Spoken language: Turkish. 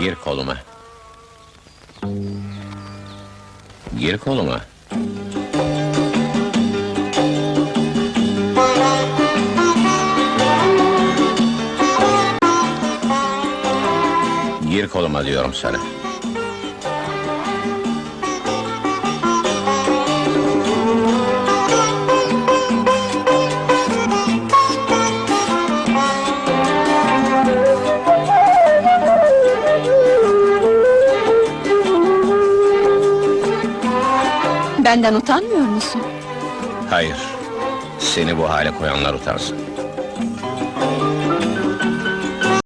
Gir koluma. Gir koluma. Gir koluma diyorum sana. Benden utanmıyor musun? Hayır. Seni bu hale koyanlar utansın.